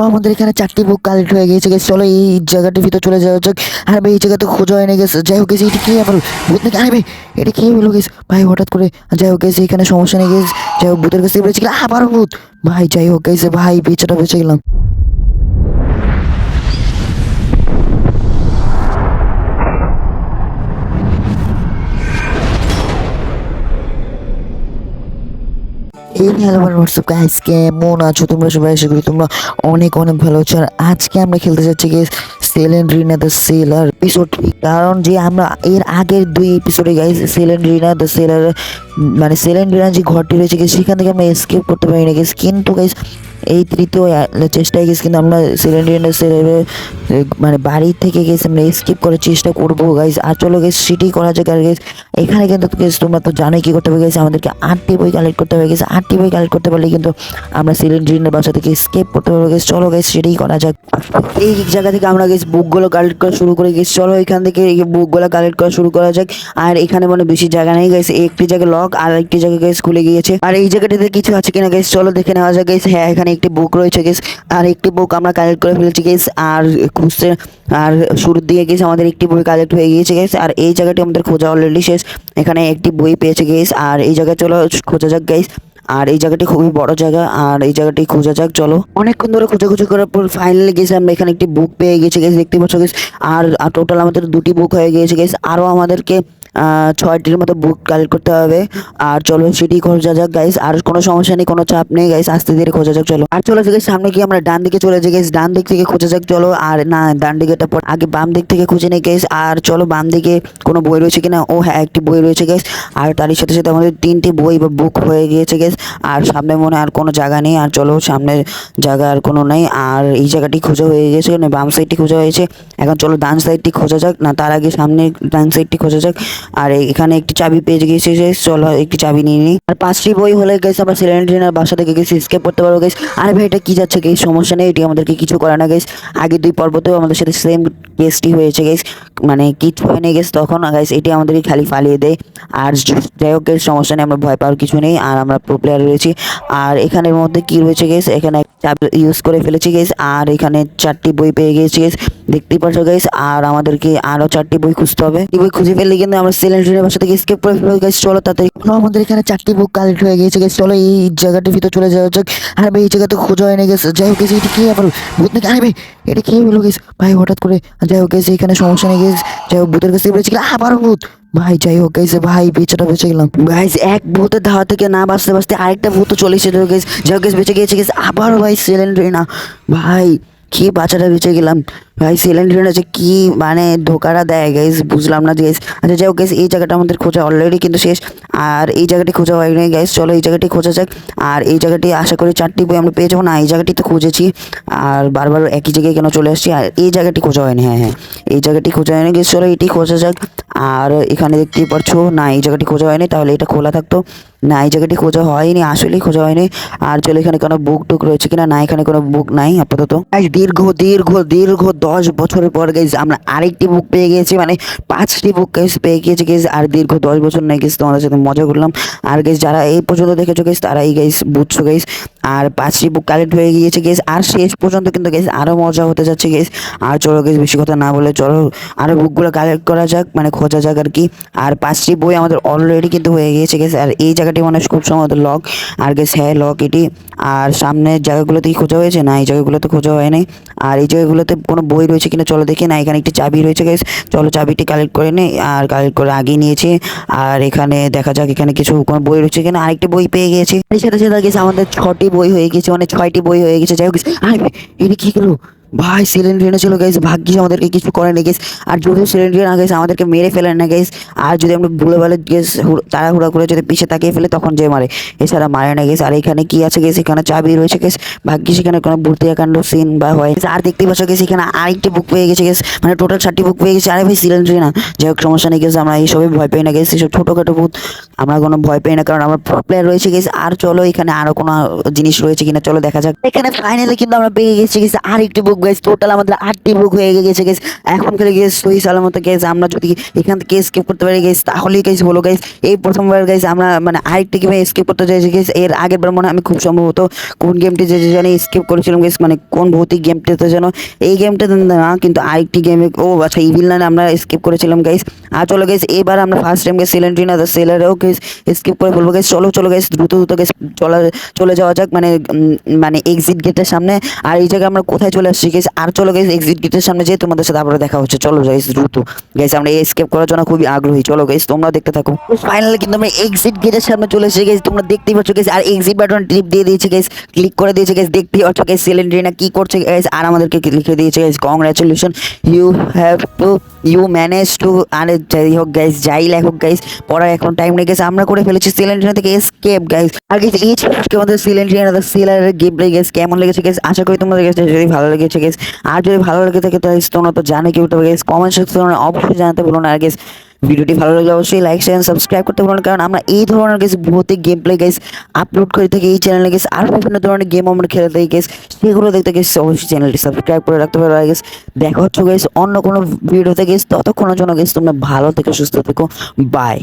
এখন আমাদের এখানে চারটি বুক কালেক্ট হয়ে গেছে গেছে চলো এই জায়গাটির ভিতরে চলে যাওয়া যাক। আর ভাই, এই জায়গাতে খোঁজা হয়ে গেছে যাই হোক গেছে এটা কি আমার ভূত নাকি? আরে ভাই, এটা কি হলো গেছে ভাই, হঠাৎ করে, যাই হোক গেছে এখানে সমস্যা নেই গেছে যাই হোক, ভূতের কাছে বেঁচে আবার ভূত। ভাই, যাই হোক গেছে ভাই, বেচাটা বেঁচে গেলাম। হ্যালো হোয়াটসঅ্যাপ গাইস কেমন আছো, তোমরা সবাই, আশা তোমরা অনেক অনেক ভালো আছো। আর আজকে আমরা খেলতে যাচ্ছি guys Selendrina the cellar episode কারণ যে আমরা এর আগের দুই এপিসোডে guys Selendrina the cellar মানে সেলেন রিনা যে ঘরটি রয়েছে গেছে সেখান থেকে আমরা এসকেপ করতে পারি না গেছি কিন্তু গাইস এই তৃতীয় চেষ্টায় গেছি কিন্তু আমরা সেলেন রিনা সেলারের মানে বাড়ি থেকে গেছি আমরা এসকেপ করার চেষ্টা করব গাইস আর চলো গেস সিটি করা যায় গেস এখানে কিন্তু তোমরা তো জানোই কি করতে হবে গেছে আমাদেরকে আটটি বই কালেক্ট করতে হবে গেছে আটটি বই কালেক্ট করতে পারলে কিন্তু আমরা সিলিন্ডারের বাসা থেকে স্কেপ করতে পারব গেছে চলো গেছে সেটাই করা যাক। এই জায়গা থেকে আমরা গেছি বুকগুলো কালেক্ট করা শুরু করে গেছি চলো, এখান থেকে বুকগুলো কালেক্ট করা শুরু করা যাক। আর এখানে মানে বেশি জায়গা নেই গেছে একটি জায়গায় লক আর একটি জায়গায় গেছে খুলে গিয়েছে। আর এই জায়গাটিতে কিছু আছে কিনা গেছে চলো, দেখে নেওয়া যাক গেছে হ্যাঁ এখানে একটি বুক রয়েছে গেছে আর একটি বুক আমরা কালেক্ট করে ফেলেছি গেছে আর আর শুরুর দিকে গেছে আমাদের একটি বই কালেক্ট হয়ে গিয়েছে গেছে আর এই জায়গাটি আমাদের খোঁজা অলরেডি শেষ। এখানে একটি বই পেয়েছে গেস আর এই জায়গায় চলো খোঁজা যাক গাইস আর এই জায়গাটি খুবই বড় জায়গা, আর এই জায়গাটি খোঁজা যাক, চলো। অনেকক্ষণ ধরে খোঁজাখুঁজি করার পর ফাইনালি গেছে আমরা এখানে একটি বুক পেয়ে গেছি গেছে দেখতে পাচ্ছ গেছি আর টোটাল আমাদের দুটি বুক হয়ে গিয়েছে গেছে আরও আমাদেরকে ছয়টির মতো বুক কালেক্ট করতে হবে। আর চলো সেটি খোঁজা যাক গাইস আর কোনো সমস্যা নেই, কোনো চাপ নেই গাইস আস্তে ধীরে খোঁজা যাক, চলো। আর চলো গেছে সামনে গিয়ে আমরা ডান দিকে চলে যাই গাইস ডান দিক থেকে খোঁজা যাক, চলো। আর না, ডান দিকেটা পর আগে বাম দিক থেকে খুঁজে নেই গাইস আর চলো, বাম দিকে কোনো বই রয়েছে কিনা? ও হ্যাঁ একটি বই রয়েছে গাইস আর তারই সাথে সাথে আমাদের তিনটি বই বা বুক হয়ে গিয়েছে গাইস আর সামনে মনে আর কোনো জায়গা নেই। আর চলো সামনে জায়গা আর কোনো নেই। আর এই জায়গাটি খোঁজা হয়ে গেছে মানে বাম সাইডটি খোঁজা হয়েছে। এখন চলো, ডান সাইডটি খোঁজা যাক। না, তার আগে সামনে ডান সাইডটি খোঁজা যাক। আর এখানে একটি চাবি পেয়ে গেছে চলো একটি চাবি নিয়ে নিই। আর পাঁচটি বই হলে গেছে আবার সিলিন্ডার বাসা থেকে গেছি স্কেপ করতে পারব গেছে আরে ভাই, এটা কি যাচ্ছে গেস সমস্যা নেই, এটি আমাদেরকে কিছু করে না গেস আগে দুই পর্বতেও আমাদের সাথে সেম কেসটি হয়েছে গেস মানে কিছু হয় না গেস তখন গাইস এটি আমাদেরকে খালি ফালিয়ে দেয়। আর যাই হোক গেস সমস্যা নেই, আমরা ভয় পাওয়ার কিছু নেই, আর আমরা প্রো প্লেয়ার রয়েছি। আর এখানের মধ্যে কি রয়েছে গেস এখানে ইউজ করে ফেলেছি গেস আর এখানে চারটি বই পেয়ে গেছি গেস দেখতেই পাচ্ছ গাইস আর আমাদেরকে আরও চারটি বই খুঁজতে হবে। বই খুঁজে ফেললে কিন্তু আমরা সিলিন্ডারের বাসা থেকে স্কেপ করে ফেলব গাইস চলো এখন আমাদের এখানে চারটি বুক কালেক্ট হয়ে গেছে গেছে চলো এই জায়গাটির ভিতরে চলে যাওয়া যাক। আর ভাই এই জায়গাতে খোঁজা হয়ে গেছে যাই হোক গেছে এটা কি আবার ভূত নাকি? আরে ভাই এটা কি হলো? গেছে ভাই হঠাৎ করে যাই হোক গেছে এখানে সমস্যা নেই। গেছে যাই হোক ভূতের কাছে বেঁচে গেলে আবার ভূত। ভাই যাই হোক গেছে ভাই বেচাটা বেঁচে গেলাম। গাইস এক ভূতের ধাওয়া থেকে না বাঁচতে বাঁচতে আরেকটা ভূত চলে এসেছিল। গেছে যাই হোক গেছে বেঁচে গিয়েছে। গেছে আবার ভাই সিলিন্ডার না। ভাই কি বাচ্চাটা বেঁচে গেলাম? ভাই সিলিন্ডার আছে, কি মানে ধোকাটা দেয় গাইস বুঝলাম না গাইস আচ্ছা যাই হোক গাইস এই জায়গাটা আমাদের খোঁজা অলরেডি কিন্তু শেষ। আর এই জায়গাটি খোঁজা হয়নি গাইস চলো, এই জায়গাটি খোঁজা যাক। আর এই জায়গাটি আশা করি চারটি বই আমরা পেয়ে যাব। না, এই জায়গাটি তো খুঁজেছি। আর বারবার একই জায়গায় কেন চলে আসছি? আর এই জায়গাটি খোঁজা হয়নি হ্যাঁ হ্যাঁ। এই জায়গাটি খোঁজা হয়নি গাইস চলো, এটি খোঁজা যাক। আর এখানে দেখতেই পারছ না, এই জায়গাটি খোঁজা হয়নি, তাহলে এটা খোলা থাকতো। না এই জায়গাটি খোঁজা হয়নি, আসলেই খোঁজা হয়নি। আর চলে এখানে কোনো বুক টুক রয়েছে কিনা? না, এখানে কোনো বুক নাই, আপাতত। দীর্ঘ দীর্ঘ দীর্ঘ দশ বছরের পর গেছে আমরা আরেকটি বুক পেয়ে গেছি মানে পাঁচটি বুক গেছে পেয়ে গিয়েছি গেছে আর দীর্ঘ দশ বছর নেই গেছে তোমাদের সাথে মজা করলাম। আর গেছে যারা এই পর্যন্ত দেখেছ গেছে তারাই গেছে বুঝছ গেছে আর পাঁচটি বুক কালেক্ট হয়ে গিয়েছে গেস আর শেষ পর্যন্ত কিন্তু গেস আরও মজা হতে যাচ্ছে গেস আর চলো গেস বেশি কথা না বলে চলো আরও বুকগুলো কালেক্ট করা যাক মানে খোঁজা যাক আর কি। আর পাঁচটি বই আমাদের অলরেডি কিন্তু হয়ে গিয়েছে গেস আর এই জায়গাটি মানে খুব সম্ভবত লক আর গেস হ্যাঁ লক এটি। আর সামনের জায়গাগুলোতে কি খোঁজা হয়েছে? না, এই জায়গাগুলোতে খোঁজা হয়নি। আর এই জায়গাগুলোতে কোনো বই রয়েছে কিনা চলো দেখি, না, এখানে একটি চাবি রয়েছে গাইস চলো চাবিটি কালেক্ট করে নে, আর কালেক্ট করে আগে নিয়েছি। আর এখানে দেখা যাক এখানে কিছু কোনো বই রয়েছে কিনা। আরেকটি বই পেয়ে গেছি সাথে সাথে গেছে আমাদের ছটি বই হয়ে গেছে মানে ছয়টি বই হয়ে গেছে যাই হোক এটা কি গেলো ভাই সিলিন্ডার ছিল গাইস ভাগ্যিস আমাদেরকে কিছু করে না গেস আর যদি সিলিন্ডার না গেছে আমাদেরকে মেরে ফেলেন না গেস আর যদি আমরা ভুলে ভালে গেস তাড়াহুড়া করে যদি পিছে তাকিয়ে ফেলে, তখন যে মারে। এছাড়া মারে না গেস আর এখানে কি আছে গেস এখানে চাবি রয়েছে গেস ভাগ্যিস এখানে কোনো ভূতিয়াকাণ্ড সিন বা হয়। আর দেখতে পাচ্ছ গেস এখানে আরেকটি বুক পেয়ে গেছে গেস মানে টোটাল চারটি বুক পেয়ে গেছে। আরে ভাই সিলিন্ডার না। যাই হোক, সমস্যা নেই গেছে আমরা এইসবে ভয় পাই না গেছি এসব ছোটোখাটো ভূত, আমরা কোনো ভয় পাই না। কারণ আমার প্লেয়ার রয়েছে গেছে আর চলো, এখানে আরও কোনো জিনিস রয়েছে কিনা, চলো দেখা যাক। এখানে ফাইনালি কিন্তু আমরা পেয়ে গেছি গেছে আর একটি বুক গাইস টোটাল আমাদের আটটি বুক হয়ে গেছে গাইস এখন খেলে গেস সহি সালামত গেস আমরা যদি এখান থেকে স্কিপ করতে পারি গেস তাহলেই গাইস বলো গাইস এই প্রথমবার গাইস আমরা মানে আরেকটি গেমে স্কিপ করতে চাইছি গেস এর আগের বার মনে আমি খুব সম্ভবত কোন গেমটি যে যেন স্কিপ করেছিলাম গাইস মানে কোন ভৌতিক গেমটিতে যেন এই গেমটা না, কিন্তু আরেকটি গেমে ও আচ্ছা ইভিল নাইন আমরা স্কিপ করেছিলাম গাইস আর চলো গাইস এবার আমরা first time guys Selendrina the সেলারেও skip করে বলব গাইস চলো চলো গাইস দ্রুত দ্রুত গাইস চলা, চলে যাওয়া যাক মানে মানে এক্সিট গেটের সামনে। আর এই জায়গায় আমরা কোথায় চলে আসছি গাইস আর চলো গাইস এক্সিট গেটের সামনে যেয়ে তোমাদের সাথে আবার দেখা হচ্ছে। চলো গাইস দ্রুত। গাইস আমরা এসকেপ করার জন্য খুবই আগ্রহী। চলো গাইস তোমরা দেখতে থাকো। ফাইনালি কিন্তু আমরা এক্সিট গেটের সামনে চলে এসে গাইস তোমরা দেখতেই পাচ্ছ গাইস আর এক্সিট বাটন টিপ দিয়ে দিয়েছে গাইস ক্লিক করে দিয়েছে গাইস দেখতেই পাচ্ছ গাইস সিলিন্ড্রিনা কি করছে গাইস আর আমাদেরকে লিখে দিয়েছে guys congratulation you have to you manage to আরে যাই হোক গাইস যাই হোক গাইস পড়ার এখন টাইম নেই গেছে আমরা করে ফেলেছি সিলেন্ডার থেকে এসকেপ গাইস আর গাইস এই ছিল আমাদের সিলেন্ডার দ্য সিলারের গিফট গেস কেমন লেগেছে গাইস আশা করি তোমাদের গেছে যদি ভালো লেগেছে গাইস আর যদি ভালো লেগে থাকে তাহলে তোমরা তো জানো কেউ তো গাইস কমেন্ট সেকশনে অবশ্যই জানাতে ভুলো না আর গাইস ভিডিওটি ভালো লাগলে অবশ্যই লাইক শেয়ার সাবস্ক্রাইব করতে পারেন কারণ আমরা এই ধরনের গেস ভৌতিক গেম প্লে গেস আপলোড করে থাকি এই চ্যানেলে গেস আর বিভিন্ন ধরনের গেম আমরা খেলে থাকি গেস সেগুলো দেখতে গেস অবশ্যই চ্যানেলটি সাবস্ক্রাইব করে রাখতে পারো গেস দেখা হচ্ছে গেস অন্য কোনো ভিডিওতে গেস ততক্ষণের জন্য গেস তোমরা ভালো থেকে সুস্থ থেকো। বাই